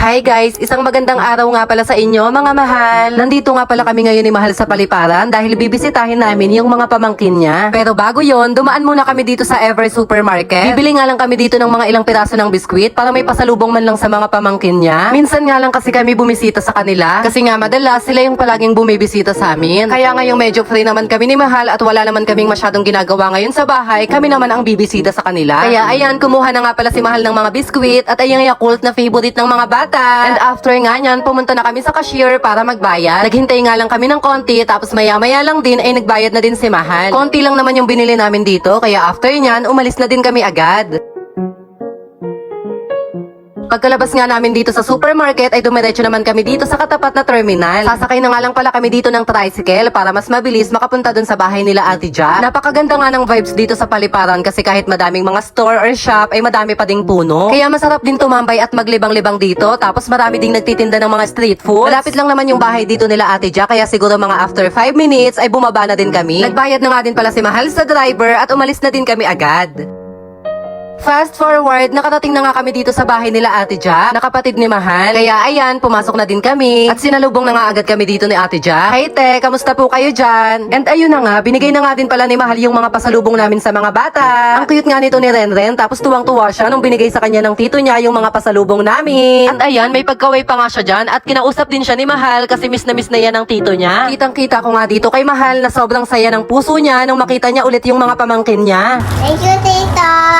Hi guys, isang magandang araw nga pala sa inyo mga mahal. Nandito nga pala kami ngayon ni Mahal sa Paliparan dahil bibisitahin namin yung mga pamangkin niya. Pero bago yon, dumaan muna kami dito sa Ever Supermarket. Bibili nga lang kami dito ng mga ilang piraso ng biskwit para may pasalubong man lang sa mga pamangkin niya. Minsan nga lang kasi kami bumisita sa kanila kasi nga madalas sila yung palaging bumibisita sa amin. Kaya ngayong medyo free naman kami ni Mahal at wala naman kaming masyadong ginagawa ngayon sa bahay, kami naman ang bibisita sa kanila. Kaya ayan, kumuha na nga pala si Mahal ng mga biskwit at ayang Yakult na favorite ng mga bata. And after nga nyan, pumunta na kami sa cashier para magbayad. Naghintay nga lang kami ng konti tapos maya-maya lang din ay nagbayad na din si Mahal. Konti lang naman yung binili namin dito kaya after nyan, umalis na din kami agad. Pagkalabas nga namin dito sa supermarket ay dumiretso naman kami dito sa katapat na terminal. Sasakay na nga lang pala kami dito ng tricycle para mas mabilis makapunta dun sa bahay nila Ate Ja. Napakaganda nga ng vibes dito sa paliparan kasi kahit madaming mga store or shop ay madami pa ding puno. Kaya masarap din tumambay at maglibang-libang dito tapos marami ding nagtitinda ng mga street food. Malapit lang naman yung bahay dito nila Ate Ja kaya siguro mga after 5 minutes ay bumaba na din kami. Nagbayad na nga din pala si Mahal sa driver at umalis na din kami agad. Fast forward, nakarating na nga kami dito sa bahay nila Ate Ja, nakapatid ni Mahal. Kaya ayan, pumasok na din kami. At sinalubong na nga agad kami dito ni Ate Ja. Hi te, kamusta po kayo dyan? And ayun na nga, binigay na nga din pala ni Mahal yung mga pasalubong namin sa mga bata. Ang cute nga nito ni Renren, tapos tuwang-tuwa siya nung binigay sa kanya ng tito niya yung mga pasalubong namin. At ayan, may pagkaway pa nga siya dyan at kinausap din siya ni Mahal kasi miss na miss na yan ng tito niya. Kitang-kita ko nga dito kay Mahal na sobrang saya ng puso niya nung makita niya ulit yung mga pamangkin niya. Thank you, Tita.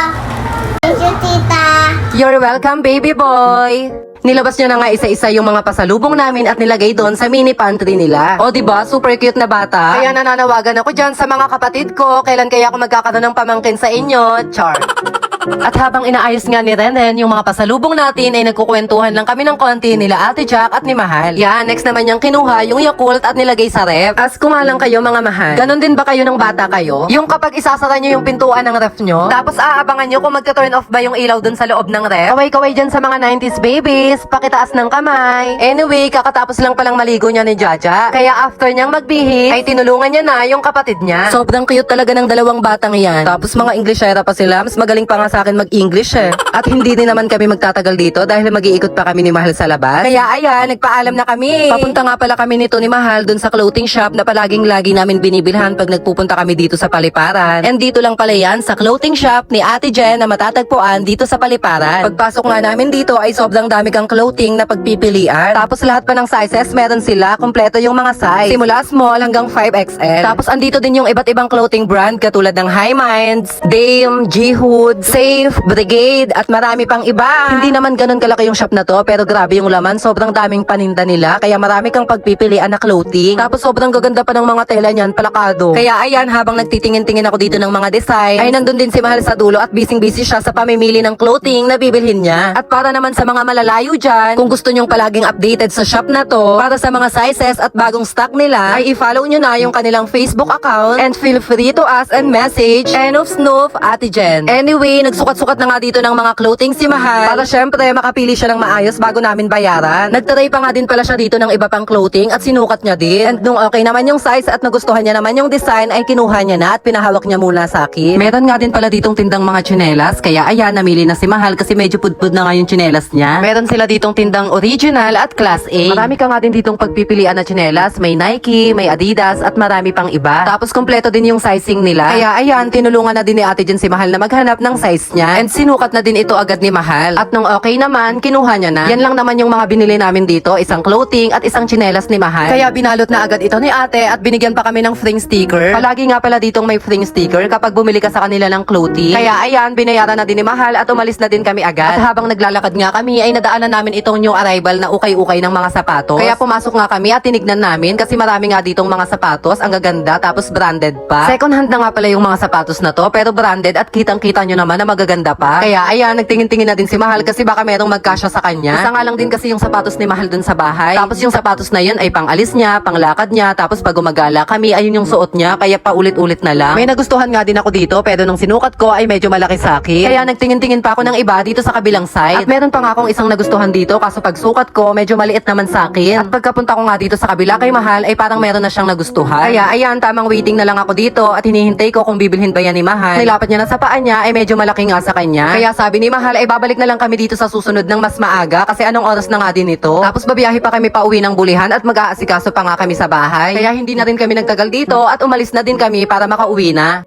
You're welcome, baby boy! Nilabas niya na nga isa-isa yung mga pasalubong namin at nilagay doon sa mini pantry nila. O di ba super cute na bata. Kaya nananawagan ako dyan sa mga kapatid ko, kailan kaya ako magkakaroon ng pamangkin sa inyo? Char. At habang inaayos nga ni Renen yung mga pasalubong natin ay nagkukwentuhan lang kami ng konti nila Ate Jack at ni Mahal. Yan, next naman niyang kinuha yung Yakult at nilagay sa ref. As ko nga lang kayo mga mahal. Ganon din ba kayo ng bata kayo? Yung kapag isasara niyo yung pintuan ng ref nyo, tapos aabangan niyo kung magta-turn off ba yung ilaw dun sa loob ng ref. Kaway-kaway dyan sa mga 90s babies, pakitaas ng kamay. Anyway, kakatapos lang palang maligo niya ni Jaja. Kaya after niyang magbihis, ay tinulungan niya na yung kapatid niya. Sobrang cute talaga ng dalawang batang yan. Tapos mga Englishera pa sila, mas magaling pa nga sa akin mag-English eh. At hindi din naman kami magtatagal dito dahil mag-iikot pa kami ni Mahal sa labas. Kaya ayan, nagpaalam na kami. Papunta nga pala kami nito ni Mahal dun sa clothing shop na palaging lagi namin binibilhan pag nagpupunta kami dito sa Paliparan. And dito lang pala yan sa clothing shop ni Ate Jen na matatagpuan dito sa Paliparan. Pagpasok nga namin dito ay sobrang dami kang clothing na pagpipilian. Tapos lahat pa ng sizes meron sila, kompleto yung mga size. Simula small hanggang 5XL. Tapos andito din yung iba't ibang clothing brand katulad ng High Minds, Dame, G-Hood, Safe, Brigade, at marami pang iba. Hindi naman ganun kalaki yung shop na to, pero grabe yung laman, sobrang daming paninda nila, kaya marami kang pagpipilian na clothing. Tapos sobrang gaganda pa ng mga tela niyan, palakado. Kaya ayan, habang nagtitingin-tingin ako dito ng mga design, ay nandun din si Mahal sa dulo at busy-busy siya sa pamimili ng clothing na bibilhin niya. At para naman sa mga malalayo dyan, kung gusto nyong palaging updated sa shop na to, para sa mga sizes at bagong stock nila, ay i-follow nyo na yung kanilang Facebook account and feel free to ask and message Enuf Snoof Ate Jen. Anyway, nagsukat-sukat na nga dito ng mga clothing si Mahal para syempre makapili siya ng maayos bago namin bayaran. Nagtaray pa nga din pala siya dito ng iba pang clothing at sinukat niya din. And nung okay naman yung size at nagustuhan niya naman yung design ay kinuha niya na at pinahawak niya muna sa akin. Meron nga din pala ditong tindang mga tsinelas kaya ayan namili na si Mahal kasi medyo pudpud na nga yung tsinelas niya. Meron sila ditong tindang original at class A. Marami ka nga din ditong pagpipilian na tsinelas. May Nike, may Adidas at marami pang iba. Tapos kompleto din yung sizing nila. Kaya ayan, tinulungan na din ni ate dyan si Mahal na maghanap ng size niya. And sinukat na din ito agad ni Mahal. At nung okay naman, kinuha niya na. Yan lang naman yung mga binili namin dito. Isang clothing at isang tsinelas ni Mahal. Kaya binalot na agad ito ni ate at binigyan pa kami ng fring sticker. Palagi nga pala ditong may fring sticker kapag bumili ka sa kanila ng clothing. Kaya ayan, binayaran na din ni Mahal at umalis na din kami agad. At habang naglalakad nga kami ay nadaanan namin itong new arrival na ukay-ukay ng mga sapatos. Kaya pumasok nga kami at tinignan namin kasi marami nga ditong mga sapatos. Ang gaganda tapos branded pa. Second hand na nga pala yung mga sapatos na to pero branded at kitang-kita nyo naman na magaganda pa. Kaya ayan, nagtingin-tingin na din si Mahal kasi baka merong magkasya sa kanya. Isa nga lang din kasi yung sapatos ni Mahal dun sa bahay. Tapos yung sapatos na yun ay pang alis niya, pang lakad niya, tapos pag gumagala kami ayun yung suot niya kaya paulit-ulit na lang. May nagustuhan nga din ako dito pero nung sinukat ko ay medyo malaki sa akin. Kaya nagtingin-tingin pa ako ng iba dito sa kabilang side. At meron pa nga akong isang nagustuhan dito kaso pag sukat ko medyo maliit naman sa akin. At pagkapunta ko nga dito sa kabila kay Mahal ay parang meron na siyang nagustuhan. Kaya ayan, tamang waiting na lang ako dito at hinihintay ko kung bibilhin ba yan ni Mahal. Nilapat niya na sa paa niya ay medyo malaki malaki nga sa kanya. Kaya sabi ni Mahal, ay babalik na lang kami dito sa susunod ng mas maaga kasi anong oras na nga din ito. Tapos babiyahe pa kami pa uwi ng bulihan at mag-aasikaso pa nga kami sa bahay. Kaya hindi na rin kami nagtagal dito at umalis na din kami para makauwi na.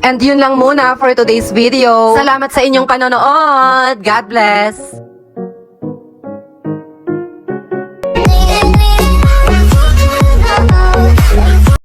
And yun lang muna for today's video. Salamat sa inyong panonood. God bless!